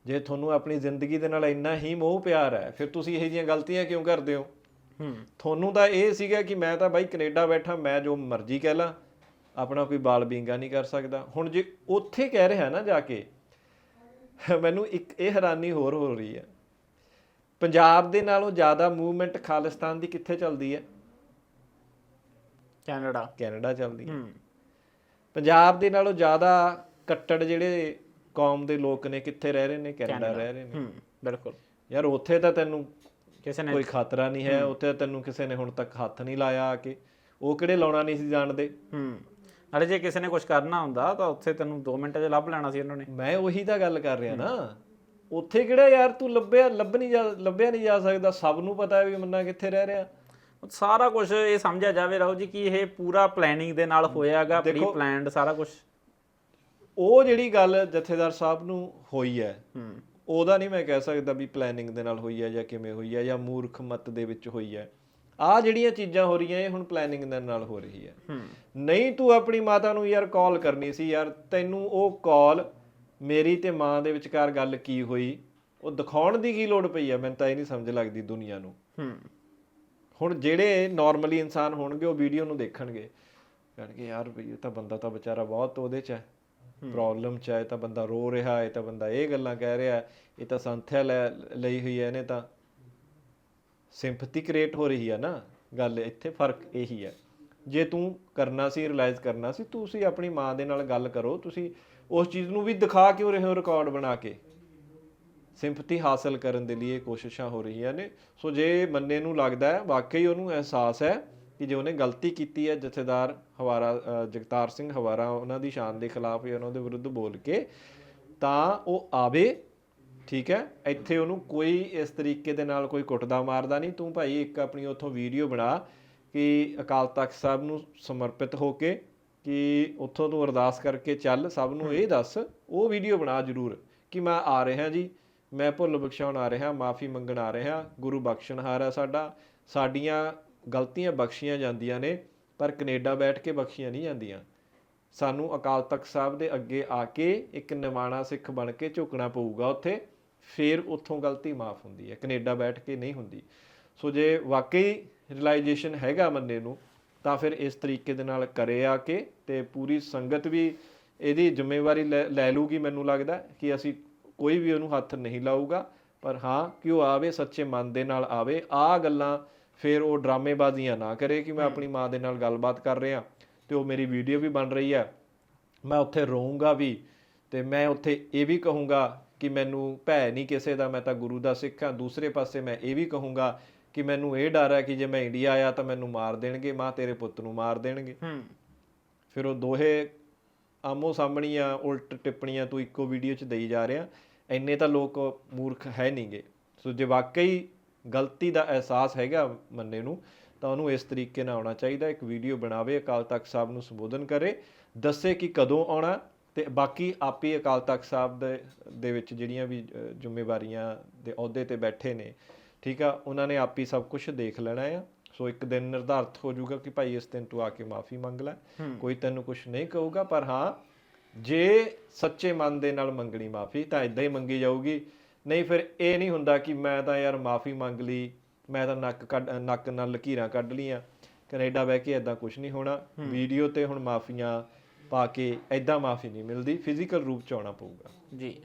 ਜੇ ਤੁਹਾਨੂੰ ਆਪਣੀ ਜ਼ਿੰਦਗੀ ਦੇ ਨਾਲ ਇੰਨਾ ਹੀ ਮੋਹ ਪਿਆਰ ਹੈ ਫਿਰ ਤੁਸੀਂ ਇਹੋ ਜਿਹੀਆਂ ਗਲਤੀਆਂ ਕਿਉਂ ਕਰਦੇ ਹੋ? ਹੂੰ। ਤੁਹਾਨੂੰ ਤਾਂ ਇਹ ਸੀਗਾ ਕਿ ਮੈਂ ਤਾਂ ਬਾਈ ਕੈਨੇਡਾ ਬੈਠਾ ਮੈਂ ਜੋ ਮਰਜ਼ੀ ਕਹਿ ਲਾਂ। ਆਪਣਾ ਕੋਈ ਬਾਲ ਬਿੰਗਾ ਨਹੀਂ ਕਰ ਸਕਦਾ। ਹੁਣ ਜੇ ਉੱਥੇ ਕਹਿ ਰਿਹਾ ਨਾ ਜਾ ਕੇ ਮੈਨੂੰ ਇੱਕ ਇਹ ਹੈਰਾਨੀ ਹੋਰ ਹੋ ਰਹੀ ਹੈ। ਪੰਜਾਬ ਦੇ ਨਾਲੋਂ ਜ਼ਿਆਦਾ ਮੂਵਮੈਂਟ ਖਾਲਿਸਤਾਨ ਦੀ ਕਿੱਥੇ ਚੱਲਦੀ ਹੈ? ਕੈਨੇਡਾ। ਕੈਨੇਡਾ ਚੱਲਦੀ ਹੈ। ਪੰਜਾਬ ਦੇ ਨਾਲੋਂ ਜ਼ਿਆਦਾ ਕੱਟੜ ਜਿਹੜੇ ਕੌਮ ਦੇ ਲੋਕ ਨੇ ਕਿੱਥੇ ਰਹਿ ਰਹੇ ਨੇ? ਕੈਨੇਡਾ ਰਹਿ ਰਹੇ ਨੇ। ਬਿਲਕੁਲ। ਯਾਰ ਉੱਥੇ ਤਾਂ ਤੈਨੂੰ ਕਿਸੇ ਨੇ ਕੋਈ ਖਤਰਾ ਨਹੀਂ ਹੈ। ਉੱਥੇ ਤੈਨੂੰ ਕਿਸੇ ਨੇ ਹੁਣ ਤੱਕ ਹੱਥ ਨਹੀਂ ਲਾਇਆ ਆ ਕੇ। ਉਹ ਕਿਹੜੇ ਲਾਉਣਾ ਨਹੀਂ ਸੀ ਜਾਣਦੇ। ਹੂੰ। ਨਾਲੇ ਜੇ ਕਿਸੇ ਨੇ ਕੁਝ ਕਰਨਾ ਹੁੰਦਾ ਤਾਂ ਉੱਥੇ ਤੈਨੂੰ 2 ਮਿੰਟਾਂ 'ਚ ਲੱਭ ਲੈਣਾ ਸੀ ਉਹਨਾਂ ਨੇ। ਮੈਂ ਉਹੀ ਤਾਂ ਗੱਲ ਕਰ ਰਿਹਾ ਨਾ। ਉੱਥੇ ਕਿਹੜਾ ਯਾਰ ਤੂੰ ਲੱਭਿਆ ਲੱਭ ਨਹੀਂ ਜਾ ਲੱਭਿਆ ਨਹੀਂ ਜਾ ਸਕਦਾ। ਸਭ ਨੂੰ ਪਤਾ ਹੈ ਵੀ ਮੰਨਾ ਕਿੱਥੇ ਰਹਿ ਰਿਹਾ। ਸਾਰਾ ਕੁਝ ਇਹ ਸਮਝਿਆ ਜਾਵੇ ਰਾਹੁਲ ਜੀ ਕਿ ਇਹ ਪੂਰਾ ਪਲੈਨਿੰਗ ਦੇ ਨਾਲ ਹੋਇਆਗਾ ਪ੍ਰੀ ਪਲਾਨਡ ਸਾਰਾ ਕੁਝ ਉਹ ਜਿਹੜੀ ਗੱਲ ਜਥੇਦਾਰ ਸਾਹਿਬ ਨੂੰ ਹੋਈ ਹੈ ਹੂੰ। ਉਹਦਾ ਨਹੀਂ ਮੈਂ ਕਹਿ ਸਕਦਾ ਵੀ ਪਲੈਨਿੰਗ ਦੇ ਨਾਲ ਹੋਈ ਹੈ ਜਾਂ ਕਿਵੇਂ ਹੋਈ ਹੈ ਜਾਂ ਮੂਰਖ ਮਤ ਦੇ ਵਿੱਚ ਹੋਈ ਹੈ। ਆ ਜਿਹੜੀਆਂ ਚੀਜ਼ਾਂ ਹੋ ਰਹੀਆਂ ਇਹ ਹੁਣ ਪਲੈਨਿੰਗ ਦੇ ਨਾਲ ਹੋ ਰਹੀ ਹੈ। ਹੂੰ। ਨਹੀਂ ਤੂੰ ਆਪਣੀ ਮਾਤਾ ਨੂੰ ਯਾਰ ਕਾਲ ਕਰਨੀ ਸੀ ਯਾਰ ਤੈਨੂੰ ਉਹ ਕਾਲ ਮੇਰੀ ਤੇ ਮਾਂ ਦੇ ਵਿਚਕਾਰ ਗੱਲ ਕੀ ਹੋਈ? ਉਹ ਦਿਖਾਉਣ ਦੀ ਕੀ ਲੋੜ ਪਈ ਹੈ ਮੈਨੂੰ ਤਾਂ ਇਹ ਨਹੀਂ ਸਮਝ ਲੱਗਦੀ ਦੁਨੀਆ ਨੂੰ। ਹੂੰ। ਹੁਣ ਜਿਹੜੇ ਨਾਰਮਲੀ ਇਨਸਾਨ ਹੋਣਗੇ ਉਹ ਵੀਡੀਓ ਨੂੰ ਦੇਖਣਗੇ। ਕਹਿਣਗੇ ਯਾਰ ਵੀ ਇਹ ਤਾਂ ਬੰਦਾ ਤਾਂ ਵਿਚਾਰਾ ਬਹੁਤ ਉਹਦੇ ਚ ਹੈ। ਪ੍ਰੋਬਲਮ ਚ ਹੈ ਤਾਂ ਬੰਦਾ ਰੋ ਰਿਹਾ ਹੈ ਤਾਂ ਬੰਦਾ ਇਹ ਗੱਲਾਂ ਕਹਿ ਰਿਹਾ ਹੈ, ਇਹ ਤਾਂ ਸੰਥਿਆ ਲਈ ਹੋਈ ਹੈ ਇਹਨੇ ਤਾਂ ਸਿੰਪਥੀ ਕ੍ਰੀਏਟ ਹੋ ਰਹੀ ਹੈ ਨਾ ਗੱਲ, ਇੱਥੇ ਫ਼ਰਕ ਇਹੀ ਹੈ ਜੇ ਤੂੰ ਕਰਨਾ ਸੀ ਰਿਅਲਾਈਜ਼ ਕਰਨਾ ਸੀ ਤੁਸੀਂ ਆਪਣੀ ਮਾਂ ਦੇ ਨਾਲ ਗੱਲ ਕਰੋ, ਤੁਸੀਂ ਉਸ ਚੀਜ਼ ਨੂੰ ਵੀ ਦਿਖਾ ਕਿਉਂ ਰਹੇ ਹੋ ਰਿਕਾਰਡ ਬਣਾ ਕੇ? ਸਿੰਪਥੀ ਹਾਸਲ ਕਰਨ ਦੇ ਲਈ ਇਹ ਕੋਸ਼ਿਸ਼ਾਂ ਹੋ ਰਹੀਆਂ ਨੇ। ਸੋ ਜੇ ਮੰਨੇ ਨੂੰ ਲੱਗਦਾ ਹੈ, ਵਾਕਈ ਉਹਨੂੰ ਅਹਿਸਾਸ ਹੈ ਕਿ ਜੇ ਉਹਨੇ ਗਲਤੀ ਕੀਤੀ ਹੈ, ਜਥੇਦਾਰ ਹਵਾਰਾ ਜਗਤਾਰ ਸਿੰਘ ਹਵਾਰਾ, ਉਹਨਾਂ ਦੀ ਸ਼ਾਨ ਦੇ ਖਿਲਾਫ ਜਾਂ ਉਹਨਾਂ ਦੇ ਵਿਰੁੱਧ ਬੋਲ ਕੇ, ਤਾਂ ਉਹ ਆਵੇ ਠੀਕ ਹੈ? ਇੱਥੇ ਉਹਨੂੰ ਕੋਈ ਇਸ ਤਰੀਕੇ ਦੇ ਨਾਲ ਕੋਈ ਕੁੱਟਦਾ ਮਾਰਦਾ ਨਹੀਂ। ਤੂੰ ਭਾਈ ਇੱਕ ਆਪਣੀ ਉੱਥੋਂ ਵੀਡੀਓ ਬਣਾ ਕਿ ਅਕਾਲ ਤਖਤ ਸਾਹਿਬ ਨੂੰ ਸਮਰਪਿਤ ਹੋ ਕੇ ਕਿ ਉੱਥੋਂ ਤੂੰ ਅਰਦਾਸ ਕਰਕੇ ਚੱਲ, ਸਭ ਨੂੰ ਇਹ ਦੱਸ, ਉਹ ਵੀਡੀਓ ਬਣਾ ਜ਼ਰੂਰ ਕਿ ਮੈਂ ਆ ਰਿਹਾ ਜੀ, ਮੈਂ ਭੁੱਲ ਬਖਸ਼ਾਉਣ ਆ ਰਿਹਾ, ਮਾਫੀ ਮੰਗਣ ਆ ਰਿਹਾ, ਗੁਰੂ ਬਖਸ਼ਣਹਾਰ ਹੈ ਸਾਡਾ। ਸਾਡੀਆਂ ਗਲਤੀਆਂ ਬਖਸ਼ੀਆਂ ਜਾਂਦੀਆਂ ਨੇ, ਪਰ ਕੈਨੇਡਾ ਬੈਠ ਕੇ ਬਖਸ਼ੀਆਂ ਨਹੀਂ ਜਾਂਦੀਆਂ। ਸਾਨੂੰ ਅਕਾਲ ਤਖਤ ਸਾਹਿਬ ਦੇ ਅੱਗੇ ਆ ਕੇ ਇੱਕ ਨਿਮਾਣਾ ਸਿੱਖ ਬਣ ਕੇ ਝੁਕਣਾ ਪਊਗਾ ਉੱਥੇ। ਫਿਰ ਉੱਥੋਂ ਗਲਤੀ ਮਾਫ ਹੁੰਦੀ ਹੈ ਕੈਨੇਡਾ ਬੈਠ ਕੇ ਨਹੀਂ ਹੁੰਦੀ। ਸੋ ਜੇ ਵਾਕਈ ਰਿਅਲਾਈਜੇਸ਼ਨ ਹੈਗਾ ਬੰਦੇ ਨੂੰ ਤਾਂ ਫਿਰ ਇਸ ਤਰੀਕੇ ਦੇ ਨਾਲ ਕਰੇ ਆ ਕੇ ਤੇ ਪੂਰੀ ਸੰਗਤ ਵੀ ਇਹਦੀ ਜ਼ਿੰਮੇਵਾਰੀ ਲੈ ਲੈ ਲੂਗੀ ਮੈਨੂੰ ਲੱਗਦਾ ਕਿ ਅਸੀਂ ਕੋਈ ਵੀ ਉਹਨੂੰ ਹੱਥ ਨਹੀਂ ਲਾਊਗਾ। ਪਰ ਹਾਂ ਕਿ ਉਹ ਆਵੇ ਸੱਚੇ ਮਨ ਦੇ ਨਾਲ ਆਵੇ ਆ ਗੱਲਾਂ ਫਿਰ ਉਹ ਡਰਾਮੇਬਾਜ਼ੀਆਂ ਨਾ ਕਰੇ ਕਿ ਮੈਂ ਆਪਣੀ ਮਾਂ ਦੇ ਨਾਲ ਗੱਲਬਾਤ ਕਰ ਰਿਹਾ ਤੇ ਉਹ ਮੇਰੀ ਵੀਡੀਓ ਵੀ ਬਣ ਰਹੀ ਹੈ। ਮੈਂ ਉੱਥੇ ਰੋਊਂਗਾ ਵੀ ਤੇ ਮੈਂ ਉੱਥੇ ਇਹ ਵੀ ਕਹੂੰਗਾ ਕਿ ਮੈਨੂੰ ਭੈ ਨਹੀਂ ਕਿਸੇ ਦਾ ਮੈਂ ਤਾਂ ਗੁਰੂ ਦਾ ਸਿੱਖ ਹਾਂ। ਦੂਸਰੇ ਪਾਸੇ ਮੈਂ ਇਹ ਵੀ ਕਹੂੰਗਾ ਕਿ ਮੈਨੂੰ ਇਹ ਡਰ ਹੈ ਕਿ ਜੇ ਮੈਂ ਇੰਡੀਆ ਆਇਆ ਤਾਂ ਮੈਨੂੰ ਮਾਰ ਦੇਣਗੇ ਮਾਂ ਤੇਰੇ ਪੁੱਤ ਨੂੰ ਮਾਰ ਦੇਣਗੇ। ਹੂੰ। ਫਿਰ ਉਹ ਦੋਹੇ ਆਮੋ ਸਾਹਮਣੀਆਂ ਉਲਟ ਟਿੱਪਣੀਆਂ ਤੂੰ ਇੱਕੋ ਵੀਡੀਓ 'ਚ ਦੇਈ ਜਾ ਰਿਹਾ। ਇੰਨੇ ਤਾਂ ਲੋਕ ਮੂਰਖ ਹੈ ਨਹੀਂਗੇ। ਸੋ ਜੇ ਵਾਕਈ ਗਲਤੀ ਦਾ ਅਹਿਸਾਸ ਹੈਗਾ ਮੰਨੇ ਨੂੰ ਤਾਂ ਉਹਨੂੰ ਇਸ ਤਰੀਕੇ ਨਾਲ ਆਉਣਾ ਚਾਹੀਦਾ। ਇੱਕ ਵੀਡੀਓ ਬਣਾਵੇ ਅਕਾਲ ਤਖਤ ਸਾਹਿਬ ਨੂੰ ਸੰਬੋਧਨ ਕਰੇ ਦੱਸੇ ਕਿ ਕਦੋਂ ਆਉਣਾ ਤੇ ਬਾਕੀ ਆਪੇ ਅਕਾਲ ਤਖਤ ਸਾਹਿਬ ਦੇ ਦੇ ਵਿੱਚ ਜਿਹੜੀਆਂ ਵੀ ਜ਼ਿੰਮੇਵਾਰੀਆਂ ਦੇ ਅਹੁਦੇ ਤੇ ਬੈਠੇ ਨੇ ਠੀਕ ਆ ਉਹਨਾਂ ਨੇ ਆਪੀ ਸਭ ਕੁਝ ਦੇਖ ਲੈਣਾ ਆ। ਸੋ ਇੱਕ ਦਿਨ ਨਿਰਧਾਰਤ ਹੋ ਜਾਊਗਾ ਕਿ ਭਾਈ ਇਸ ਦਿਨ ਤੂੰ ਆ ਕੇ ਮਾਫੀ ਮੰਗ ਲੈ। ਕੋਈ ਤੈਨੂੰ ਕੁਝ ਨਹੀਂ ਕਹੂਗਾ ਪਰ ਹਾਂ ਜੇ ਸੱਚੇ ਮਨ ਦੇ ਨਾਲ ਮੰਗਣੀ ਮਾਫੀ ਤਾਂ ਇਦਾਂ ਹੀ ਮੰਗੀ ਜਾਊਗੀ। ਨਹੀਂ ਫਿਰ ਇਹ ਨਹੀਂ ਹੁੰਦਾ ਕਿ ਮੈਂ ਤਾਂ ਯਾਰ ਮਾਫੀ ਮੰਗ ਲਈ ਮੈਂ ਤਾਂ ਨੱਕ ਕੱਢ ਨੱਕ ਨਾਲ ਲਕੀਰਾਂ ਕੱਢ ਲੀਆਂ ਕੈਨੇਡਾ ਬਹਿ ਕੇ ਇਦਾਂ ਕੁਝ ਨਹੀਂ ਹੋਣਾ। ਵੀਡੀਓ ਤੇ ਹੁਣ ਮਾਫੀਆਂ ਪਾ ਕੇ ਇਦਾਂ ਮਾਫੀ ਨਹੀਂ ਮਿਲਦੀ ਫਿਜ਼ੀਕਲ ਰੂਪ ਚ ਆਉਣਾ ਪਊਗਾ। ਜੀ।